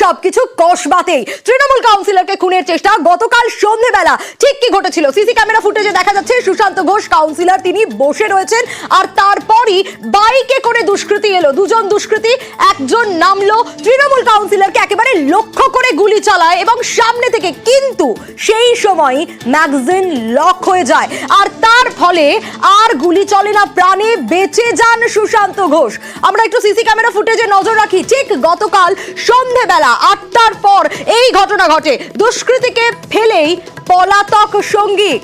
সবকিছু কসবাতেই। তৃণমূল কাউন্সিলরকে খুনের চেষ্টা গতকাল সন্ধেবেলা। ঠিক কি ঘটেছিল? সিসি ক্যামেরা ফুটেজে দেখা যাচ্ছে সুশান্ত ঘোষ কাউন্সিলর তিনি বসে রয়েছেন আর তারপরই বাইকে করে দুষ্কৃতী এলো। দুজন দুষ্কৃতী, একজন নামলো। তৃণমূল কাউন্সিলরকে একেবারে লক্ষ্য করে গুলি চালায় এবং সামনে থেকে কিন্তু সেই সময় ম্যাগজিন লক হয়ে যায়। আর তার ফলে আর গুলি চলে না, প্রাণে বেঁচে যান সুশান্ত ঘোষ। আমরা একটু সিসি ক্যামেরা ফুটেজে নজর রাখি। ঠিক গতকাল সন্ধেবেলা আটটার পর এই ঘটনা ঘটে। দুষ্কৃতীকে ফেলেই পলাতক সঙ্গী।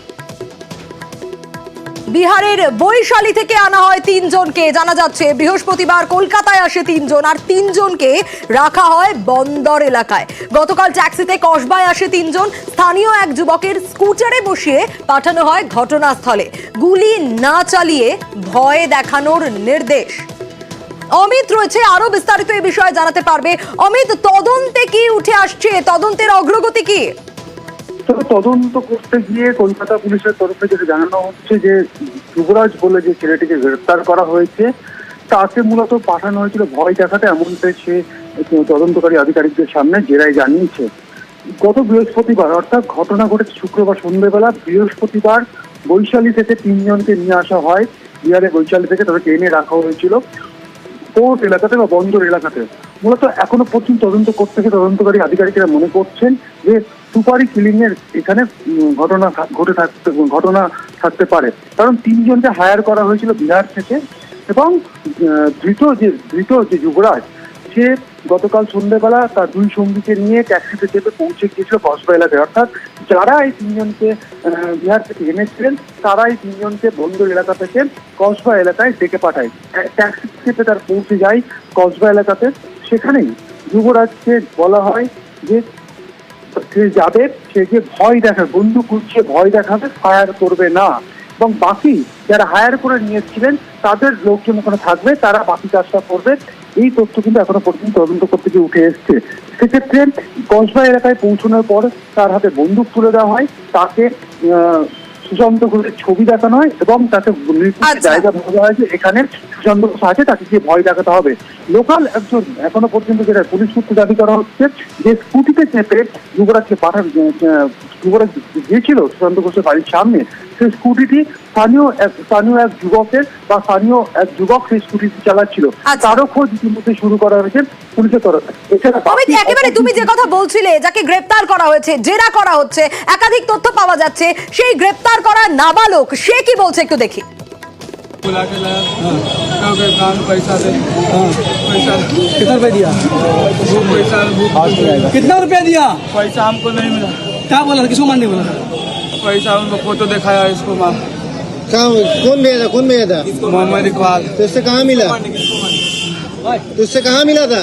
বিহারের বৈশালী থেকে আনা হয় তিনজনকে। জানা যাচ্ছে, বৃহস্পতিবার কলকাতায় আসে তিনজন আর তিনজনকে রাখা হয় বন্দর এলাকায়। গতকাল ট্যাক্সিতে কসবায় আসে তিনজন। স্থানীয় এক যুবকের স্কুটারে বসিয়ে পাঠানো হয় ঘটনাস্থলে। গুলি না চালিয়ে ভয় দেখানোর নির্দেশ। অমিত রয়েছে, আরও বিস্তারিত এই বিষয়ে জানাতে পারবে। অমিত, তদন্তে কি উঠে আসছে? তদন্তের অগ্রগতি কি? তদন্ত করতে গিয়ে কলকাতা পুলিশের তরফে যেটা জানানো হচ্ছে যে যুবরাজ বলে যে ছেলেটিকে গ্রেফতার করা হয়েছে, তাকে মূলত পাঠানো হয়েছিল ভয় দেখাতে, এমনটাই সে তদন্তকারী আধিকারিকদের সামনে জেরায় জানিয়েছে। গত বৃহস্পতিবার, অর্থাৎ ঘটনা ঘটেছে শুক্রবার সন্ধ্যেবেলা বৃহস্পতিবার বৈশালী থেকে তিনজনকে নিয়ে আসা হয়। বিহারে বৈশালী থেকে তাদেরকে এনে রাখা হয়েছিল। পোর্ট এলাকাতে বা বন্দর এলাকাতে। মূলত এখনও পর্যন্ত তদন্ত করতে গিয়ে তদন্তকারী আধিকারিকেরা মনে করছেন যে সুপারি কিলিং এর এখানে ঘটনা ঘটে থাকতে, ঘটনা থাকতে পারে। কারণ তিনজনকে হায়ার করা হয়েছিল বিহার থেকে এবং ধৃত যে ধৃত যে যুবরাজ সে গতকাল সন্ধ্যেবেলা তার দুই সঙ্গীকে নিয়ে ট্যাক্সিতে চেপে পৌঁছে গিয়েছিল কসবা এলাকায় অর্থাৎ যারা এই তিনজনকে বিহার থেকে এনেছিলেন তারা এই তিনজনকে বন্দর এলাকা থেকে কসবা এলাকায় ডেকে পাঠায়। ট্যা- ট্যাক্সি চেপে তার পৌঁছে যায় কসবা এলাকাতে। সেখানেই যুবরাজকে বলা হয় যে, সে যাবে, সে যে ভয় দেখা বন্দুক উঠছে ভয় দেখাবে, ফায়ার করবে না। এবং বাকি যারা হায়ার করে নিয়েছিলেন, তাদের লোকজন ওখানে থাকবে, তারা বাকি কাজটা করবে। এই তথ্য কিন্তু এখনও পর্যন্ত তদন্ত করতে গিয়ে উঠে এসছে সেক্ষেত্রে কসবা এলাকায় পৌঁছানোর পর তার হাতে বন্দুক তুলে দেওয়া হয় তাকে আহ, সুশান্ত ঘোষের ছবি দেখানো হয় এবং তাকে আচ্ছা। জায়গা ভাবা হয় যে এখানে ঘোষ আছে তাকে গিয়ে ভয় দেখাতে হবে। লোকাল একজন এখনও পর্যন্ত যেটা পুলিশ সূত্রে দাবি করা হচ্ছে যে স্কুটিতে চেপে যুবরাজকে পাঠান যুবরাজ গিয়েছিল সুশান্ত ঘোষের বাড়ির সামনে সেই স্কুটিটি স্থানীয় এক স্থানীয় এক যুবকের বা স্থানীয় এক যুবক সেই স্কুটিটি চালাচ্ছিল। আচ্ছা। তারও খোঁজ ইতিমধ্যে শুরু করা হয়েছে পুলিশের তরফে এছাড়া একেবারে তুমি যে কথা বলছিলে যাকে গ্রেপ্তার করা হয়েছে জেরা করা হচ্ছে একাধিক তথ্য পাওয়া যাচ্ছে সেই গ্রেপ্তার করা নাবালক সে কি বলছে একটু দেখি। बुला के लाया। कान पैसा दे। पैसा कितना रुपया दिया? वो पैसा वो कितना रुपया दिया? पैसा हमको नहीं मिला। क्या बोला? था किसको मारने बोला? पैसा उनको फ़ोटो दिखाया इसको मार। कहाँ कौन भेजा था? कौन भेजा था? मोहम्मद इकबाल। तो उससे कहाँ मिला? तो उससे कहाँ मिला था?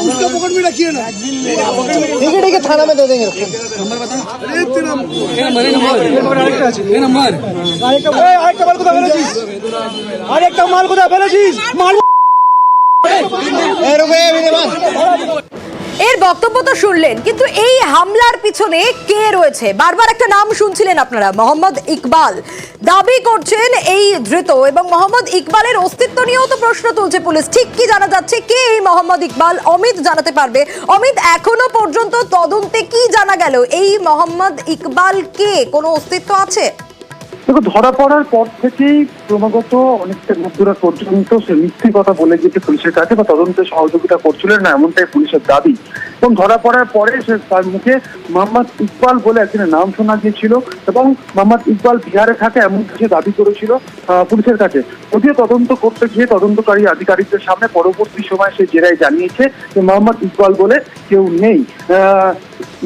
उसको पकड़ में रखिए ना ठीक है ठीक है थाना में दे देंगे नंबर बता ये नंबर ये नंबर ये नंबर ए, रुको ए, मेरे पास এর বক্তব্য তো শুনলেন, কিন্তু এই হামলার পিছনে কে রয়েছে? বারবার একটা নাম শুনছিলেন আপনারা, মোহাম্মদ ইকবাল। দাবি করছেন এই ধৃত এবং মোহাম্মদ ইকবালের অস্তিত্ব নিয়েও তো প্রশ্ন তুলছে পুলিশ। ঠিক কি জানা যাচ্ছে? কে এই মোহাম্মদ ইকবাল? অমিত জানাতে পারবে। অমিত, এখনও পর্যন্ত তদন্তে কি জানা গেল? এই মোহাম্মদ ইকবাল কে? কোনো অস্তিত্ব আছে? ধরা পড়ার পর থেকেই ক্রমাগত অনেকটা মধ্যরাত পর্যন্ত সে মিথ্যে কথা বলে গিয়েছে পুলিশের কাছে বা তদন্তে সহযোগিতা করছিলেন না, এমনটাই পুলিশের দাবি। এবং ধরা পড়ার পরে সে তার মুখে মোহাম্মদ ইকবাল বলে একজনের নাম শোনা গিয়েছিল এবং মোহাম্মদ ইকবাল বিহারে থাকে এমন কিছু দাবি করেছিল পুলিশের কাছে। যদিও তদন্ত করতে গিয়ে তদন্তকারী আধিকারিকদের সামনে পরবর্তী সময় সে জেরায় জানিয়েছে যে মোহাম্মদ ইকবাল বলে কেউ নেই।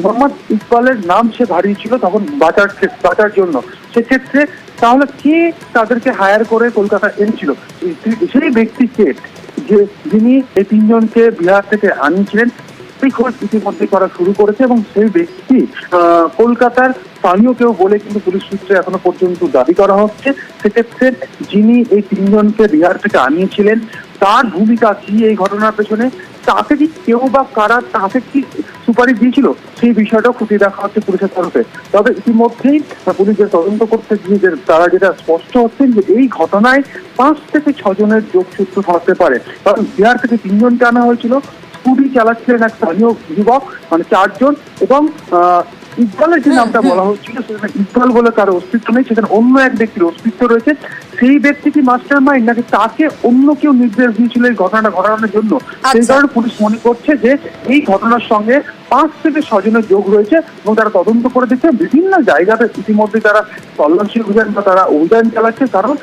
মোহাম্মদ ইকবালের নাম সে হারিয়েছিল তখন বাঁচার বাঁচার জন্য। সেক্ষেত্রে তাহলে কে তাদেরকে হায়ার করে কলকাতা এনেছিল? সেই- ব্যক্তিকে যে যিনি এই তিনজনকে বিহার থেকে আনিয়েছিলেন, সেই খোঁজ ইতিমধ্যে করা শুরু করেছে এবং সেই ব্যক্তি কলকাতার স্থানীয় কেউ বলে কিন্তু পুলিশ সূত্রে এখনও পর্যন্ত দাবি করা হচ্ছে। সেক্ষেত্রে যিনি এই তিনজনকে বিহার থেকে আনিয়েছিলেন, তার ভূমিকা কি এই ঘটনার পেছনে? তাকে কি কেউ বা কারা তাকে কি সুপারিশ দিয়েছিল? সেই বিষয়টাও খুঁটিয়ে দেখা হচ্ছে পুলিশের তরফে। তবে ইতিমধ্যেই পুলিশ যে তদন্ত করতে গিয়ে তারা যেটা স্পষ্ট হচ্ছেন যে এই ঘটনায় পাঁচ থেকে ছজনের যোগসূত্র থাকতে পারে। কারণ বিহার থেকে তিনজনকে আনা হয়েছিল, স্কুটি চালাচ্ছিলেন এক স্থানীয় যুবক মানে চারজন, এবং ইকবালের যে নামটা বলা হচ্ছিল সেখানে ইকবাল বলে তার অস্তিত্ব নেই সেখানে অন্য এক ব্যক্তির অস্তিত্ব রয়েছে সেই ব্যক্তি কি মাস্টার মাইন্ড নাকি তাকে অন্য কেউ নির্দেশ দিয়েছিল এই ঘটনাটা ঘটানোর জন্য সেই আচ্ছা। কারণে পুলিশ মনে করছে যে এই ঘটনার সঙ্গে পাঁচ থেকে ছজনের যোগ রয়েছে এবং তারা তদন্ত করে দেখছে বিভিন্ন জায়গাতে ইতিমধ্যে তারা তল্লাশি অভিযান বা তারা অভিযান চালাচ্ছে। কারণ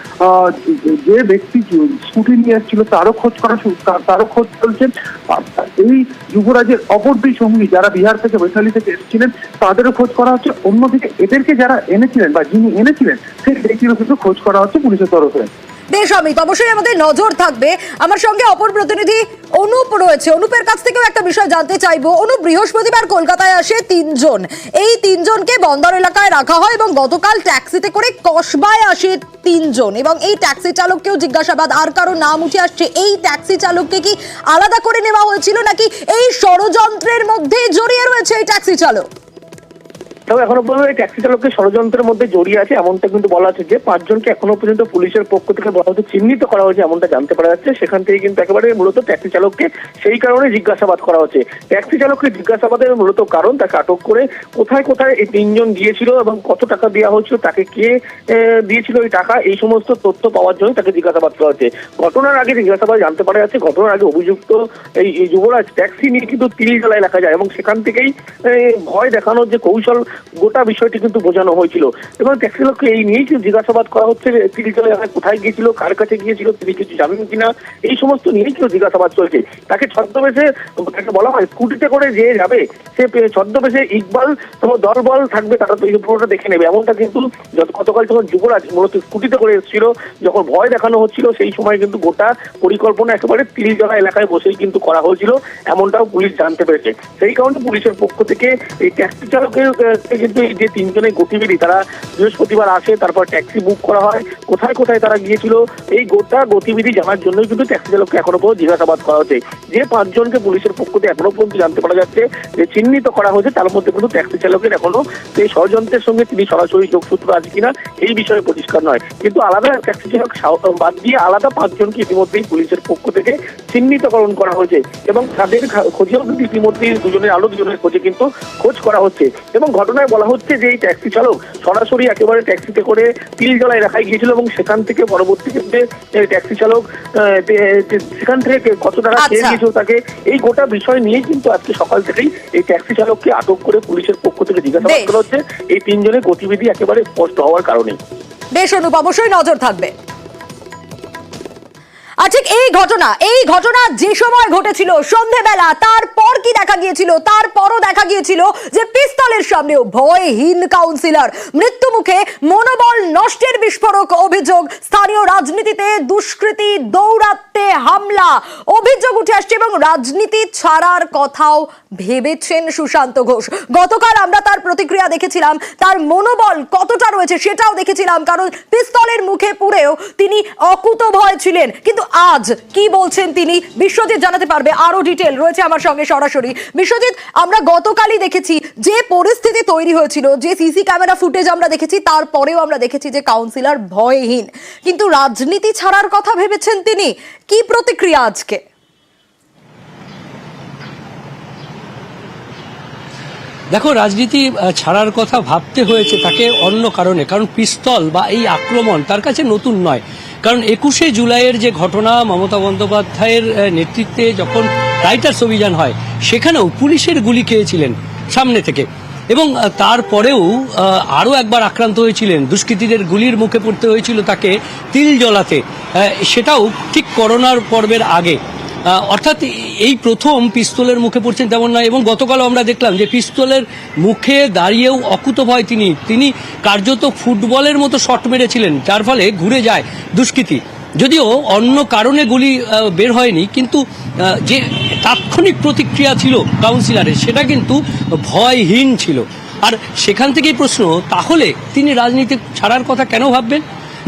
যে- ব্যক্তি স্কুটি নিয়ে এসেছিল তারও খোঁজ করা তারও খোঁজ চলছে। এই যুবরাজের অপর দুই সঙ্গী যারা বিহার থেকে, বৈশালী থেকে এসেছিলেন, তাদেরও খোঁজ করা হচ্ছে। অন্যদিকে এদেরকে যারা এনেছিলেন বা যিনি এনেছিলেন, সেই ব্যক্তিরও কিন্তু খোঁজ করা হচ্ছে পুলিশের তরফে। বেশ অমিত অবশ্যই আমাদের নজর থাকবে। আমার সঙ্গে অপর প্রতিনিধি অনুপ রয়েছে। অনুপের কাছ থেকেও একটা বিষয় জানতে চাইব। অনুপ, বৃহস্পতিবার কলকাতায় আসে তিনজন। এই তিনজনকে বন্দর এলাকায় রাখা হয় এবং গতকাল ট্যাক্সিতে করে কসবায় আসে তিনজন এবং এই ট্যাক্সি চালককেও জিজ্ঞাসাবাদ। আর কারও নাম উঠে আসছে, এই ট্যাক্সি চালককে কি আলাদা করে নেওয়া হয়েছিল নাকি এই ষড়যন্ত্রের মধ্যে জড়িয়ে রয়েছে এই ট্যাক্সি চালক? তবে এখনও পর্যন্ত এই ট্যাক্সি চালককে ষড়যন্ত্রের মধ্যে জড়িয়ে আছে, এমনটা কিন্তু বলা হচ্ছে। যে পাঁচজনকে এখনও পর্যন্ত পুলিশের পক্ষ থেকে বলা হচ্ছে, চিহ্নিত করা হয়েছে, এমনটা জানতে পারা যাচ্ছে। সেখান থেকে কিন্তু একেবারে মূলত ট্যাক্সি চালককে সেই কারণে জিজ্ঞাসাবাদ করা হচ্ছে। ট্যাক্সি চালককে জিজ্ঞাসাবাদের মূলত কারণ, তাকে আটক করে কোথায় কোথায় এই তিনজন গিয়েছিল এবং কত টাকা দেওয়া হয়েছিল, তাকে কে দিয়েছিল এই টাকা, এই সমস্ত তথ্য পাওয়ার জন্য তাকে জিজ্ঞাসাবাদ করা হচ্ছে। ঘটনার আগে জিজ্ঞাসাবাদ জানতে পারা যাচ্ছে, ঘটনার আগে অভিযুক্ত এই যুবরাজ ট্যাক্সি নিয়ে কিন্তু তিরিশালা এলাকা যায় এবং সেখান থেকেই ভয় দেখানোর যে কৌশল গোটা বিষয়টি কিন্তু বোঝানো হয়েছিল। এবং ট্যাক্সি লোককে এই নিয়েই কিন্তু জিজ্ঞাসাবাদ করা হচ্ছে তিরিশালা এলাকায় কোথায় গিয়েছিল, কার কাছে গিয়েছিল, তিনি কিছু জানেন কিনা? এই সমস্ত নিয়েই কিন্তু জিজ্ঞাসাবাদ চলছে। তাকে ছদ্মবেশে, তাকে বলা হয়, স্কুটিতে করে যে যাবে, সে ছদ্মবেশে ইকবাল, তোমার দলবল থাকবে, তারা তো এই পুরোটা দেখে নেবে। এমনটা কিন্তু গতকাল যখন যুবরাজ মূলত স্কুটিতে করে এসেছিল, যখন ভয় দেখানো হচ্ছিল, সেই সময় কিন্তু গোটা পরিকল্পনা একেবারে তিরিশ জনা এলাকায় বসেই কিন্তু করা হয়েছিল। এমনটাও পুলিশ জানতে পেরেছে। সেই কারণে পুলিশের পক্ষ থেকে এই ট্যাক্সি চালকের আহ, কিন্তু এই যে তিনজনের গতিবিধি তারা বৃহস্পতিবার আসে তারপর ট্যাক্সি বুক করা হয় কোথায় কোথায় তারা গিয়েছিল এই গোটা গতিবিধি জানার জন্যই কিন্তু ট্যাক্সি চালককে এখনও পর্যন্ত জিজ্ঞাসাবাদ করা হচ্ছে। যে পাঁচজনকে পুলিশের পক্ষ থেকে এখনও পর্যন্ত জানতে পারা যাচ্ছে যে চিহ্নিত করা হয়েছে তার মধ্যে কিন্তু ট্যাক্সি চালকের এখনও এই ষড়যন্ত্রের সঙ্গে তিনি সরাসরি যোগসূত্র আছে কিনা এই বিষয়ে পরিষ্কার নয়। কিন্তু আলাদা ট্যাক্সি চালক বাদ দিয়ে আলাদা পাঁচজনকে ইতিমধ্যেই পুলিশের পক্ষ থেকে চিহ্নিতকরণ করা হয়েছে এবং তাদের খোঁজেও কিন্তু ইতিমধ্যেই দুজনের আলো দুজনের খোঁজে কিন্তু খোঁজ করা হচ্ছে। এবং ঘটনায় বলা হচ্ছে যে এই ট্যাক্সি চালক সরাসরি একেবারে ট্যাক্সিতে করে তিলজলা এলাকায় গিয়েছিল এবং সেখান থেকে পরবর্তী ক্ষেত্রে ট্যাক্সি চালক সেখান থেকে কত টাকা খেয়ে আচ্ছা। গিয়েছিল তাকে এই গোটা বিষয় নিয়ে কিন্তু আজকে সকাল থেকেই এই ট্যাক্সি চালককে আটক করে পুলিশের পক্ষ থেকে জিজ্ঞাসাবাদ করা হচ্ছে। এই তিনজনের গতিবিধি একেবারে স্পষ্ট হওয়ার কারণে বেশ অনুপ অবশ্যই নজর থাকবে। আর ঠিক এই ঘটনা এই ঘটনা যে সময় ঘটেছিল সন্ধেবেলা তারপর কি দেখা গিয়েছিল? তারপরও দেখা গিয়েছিল যে পিস্তলের সামনেও ভয়হীন কাউন্সিলর মৃত্যু মুখে মনোবল নষ্টের বিস্ফোরক অভিযোগ। স্থানীয় রাজনীতিতে দুষ্কৃতি, দৌরাত্মে হামলা অভিযোগ উঠে আসছে এবং রাজনীতি ছাড়ার কথাও ভেবেছেন সুশান্ত ঘোষ। গতকাল আমরা তার প্রতিক্রিয়া দেখেছিলাম, তার মনোবল কতটা রয়েছে সেটাও দেখেছিলাম, কারণ পিস্তলের মুখে পুরেও তিনি অকুত ভয় ছিলেন। কিন্তু আজ কি বলছেন তিনি, বিশ্বজিৎ জানাতে পারবে আরও ডিটেল রয়েছে আমার সঙ্গে সরাসরি। বিশ্বজিৎ, আমরা গতকালই দেখেছি যে পরিস্থিতি তৈরি হয়েছিল, যে সিসি ক্যামেরা ফুটেজ আমরা দেখেছি, তারপরেও আমরা দেখেছি যে কাউন্সিলর ভয়হীন। কিন্তু রাজনীতি ছাড়ার কথা ভেবেছেন তিনি, কি প্রতিক্রিয়া আজকে? দেখো, রাজনীতি ছাড়ার কথা ভাবতে হয়েছে তাকে অন্য কারণে, কারণ পিস্তল বা এই আক্রমণ তার কাছে নতুন নয়। কারণ একুশে জুলাইয়ের যে ঘটনা, মমতা বন্দ্যোপাধ্যায়ের নেতৃত্বে যখন রাইটার্স অভিযান হয়। সেখানেও পুলিশের গুলি খেয়েছিলেন সামনে থেকে। এবং তারপরেও আরও একবার আক্রান্ত হয়েছিলেন। দুষ্কৃতীদের গুলির মুখে পড়তে হয়েছিল তাকে তিল জ্বলাতে আহ, সেটাও ঠিক করোনার পর্বের আগে। অর্থাৎ এই প্রথম পিস্তলের মুখে পড়ছেন তেমন নয় এবং গতকালও আমরা দেখলাম যে পিস্তলের মুখে দাঁড়িয়েও অকুত ভয় তিনি। তিনি কার্যত ফুটবলের মতো শট মেরেছিলেন যার ফলে ঘুরে যায় দুষ্কৃতী। যদিও অন্য কারণে গুলি বের হয়নি, কিন্তু যে তাৎক্ষণিক প্রতিক্রিয়া ছিল কাউন্সিলরের, সেটা কিন্তু ভয়হীন ছিল। আর সেখান থেকেই প্রশ্ন, তাহলে তিনি রাজনীতি ছাড়ার কথা কেন ভাববেন?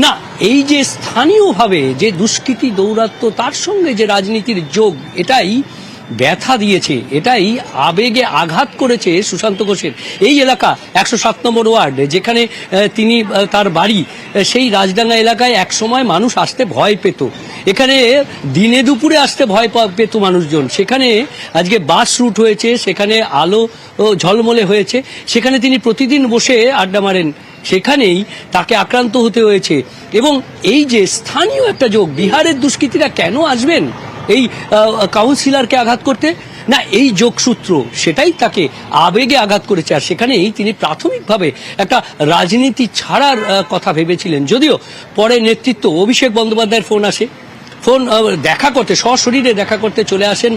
না, এই যে স্থানীয়ভাবে যে দুষ্কৃতি দৌরাত্ম তার সঙ্গে যে রাজনীতির যোগ, এটাই ব্যথা দিয়েছে। এটাই আবেগে আঘাত করেছে সুশান্ত ঘোষের। এই এলাকা, একশো সাত নম্বর ওয়ার্ড, যেখানে তিনি তার বাড়ি সেই রাজডাঙ্গা এলাকায় এক সময় মানুষ আসতে ভয় পেত। এখানে দিনে দুপুরে আসতে ভয় পেত মানুষজন। সেখানে আজকে বাস রুট হয়েছে, সেখানে আলো ঝলমলে হয়েছে। সেখানে তিনি প্রতিদিন বসে আড্ডা মারেন। সেখানেই তাকে আক্রান্ত হতে হয়েছে। এবং এই যে স্থানীয় একটা যোগ, বিহারের দুষ্কৃতীরা কেন আসবেন? এই কাউন্সিলারকে আঘাত করতে? না, এই যোগসূত্র, সেটাই তাকে আবেগে আঘাত করেছে। আর সেখানেই তিনি প্রাথমিকভাবে একটা রাজনীতি ছাড়ার কথা ভেবেছিলেন। যদিও পরে নেতৃত্ব অভিষেক বন্দ্যোপাধ্যায়ের ফোন আসে। ফোন দেখা করতে, সশরীরে দেখা করতে চলে আসেন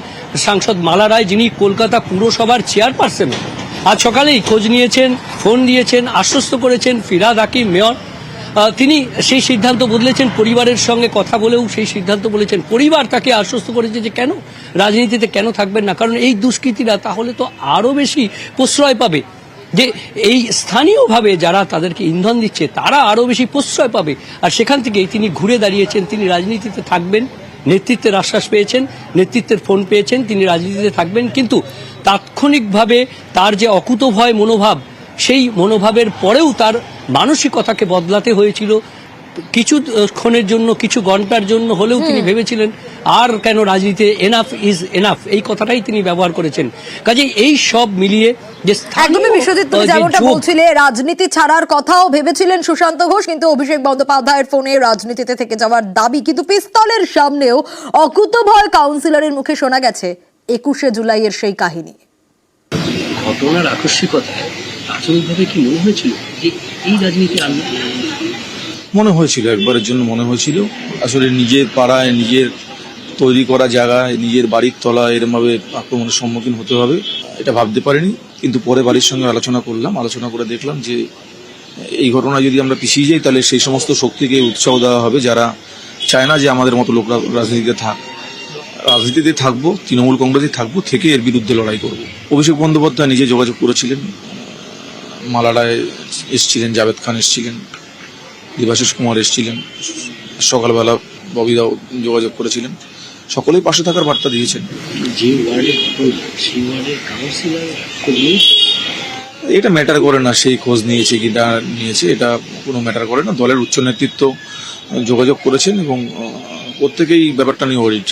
সাংসদ মালা রায়, যিনি কলকাতা পুরসভার চেয়ারপারসন। আজ সকালেই খোঁজ নিয়েছেন, ফোন দিয়েছেন, আশ্বস্ত করেছেন ফিরাদ হাকিম, মেয়র। তিনি সেই সিদ্ধান্ত বদলেছেন পরিবারের সঙ্গে কথা বলেও সেই সিদ্ধান্ত বলেছেন। পরিবার তাকে আশ্বস্ত করেছে যে কেন? রাজনীতিতে কেন থাকবেন না? কারণ এই দুষ্কৃতীরা তাহলে তো আরও বেশি প্রশ্রয় পাবে। যে এই স্থানীয়ভাবে যারা তাদেরকে ইন্ধন দিচ্ছে, তারা আরও বেশি প্রশ্রয় পাবে। আর সেখান থেকেই তিনি ঘুরে দাঁড়িয়েছেন। তিনি রাজনীতিতে থাকবেন, নেতৃত্বের আশ্বাস পেয়েছেন, নেতৃত্বের ফোন পেয়েছেন, তিনি রাজনীতিতে থাকবেন। কিন্তু তাৎক্ষণিকভাবে তার যে অকুতভয় মনোভাব, সেই মনোভাবের পরেও তার মানসিকতাকে বদলাতে হয়েছিল। কিছু ক্ষণের জন্য কিছু ঘণ্টার জন্য হলেও তিনি ভেবেছিলেন আর কেন রাজনীতিতে এনাফ ইজ এনাফ এই কথাটাই তিনি ব্যবহার করেছেন। কাজেই এই সব মিলিয়ে যে স্থানীয়, একদমই বিশ্বজিৎ তুমি যেমনটা বলছিলে রাজনীতি ছাড়ার কথাও ভেবেছিলেন সুশান্ত ঘোষ কিন্তু অভিষেক বন্দ্যোপাধ্যায়ের ফোনে রাজনীতিতে থেকে যাওয়ার দাবি কিন্তু পিস্তলের সামনেও অকুতভয় কাউন্সিলরের মুখে শোনা গেছে একুশে জুলাইয়ের সেই কাহিনী। ঘটনার আকস্মিকতায় প্রাথমিকভাবে কি মনে হয়েছিল? যে এই রাজনীতি আনবে মনে হয়েছিল, একবারের জন্য মনে হয়েছিল। আসলে নিজের পাড়ায়, নিজের তৈরি করা জায়গায়, নিজের বাড়ির তলায় এরমভাবে আক্রমণের সম্মুখীন হতে হবে, এটা ভাবতে পারিনি। কিন্তু পরে বাড়ির সঙ্গে আলোচনা করলাম, আলোচনা করে দেখলাম যে, এই ঘটনা যদি আমরা পিছিয়ে যাই, তাহলে সেই সমস্ত শক্তিকে উৎসাহ দেওয়া হবে। যারা চায় না যে আমাদের মতো লোকরা রাজনীতিতে থাক, রাজনীতিতে থাকব, তৃণমূল কংগ্রেসে থাকব, থেকে এর বিরুদ্ধে লড়াই করব। অভিষেক বন্দ্যোপাধ্যায় নিজে যোগাযোগ করেছিলেন। মালাডায় এসছিলেন জাভেদ খান এসছিলেন দেবাশিস কুমার এসেছিলেন সকালবেলা ববিদাও যোগাযোগ করেছিলেন। সকলেই পাশে থাকার বার্তা দিয়েছেন। যে এটা ম্যাটার করে না সেই খোঁজ নিয়েছে কি না নিয়েছে এটা কোনো ম্যাটার করে না। দলের উচ্চ নেতৃত্ব যোগাযোগ করেছেন এবং প্রত্যেকেই ব্যাপারটা নিয়ে ওরিড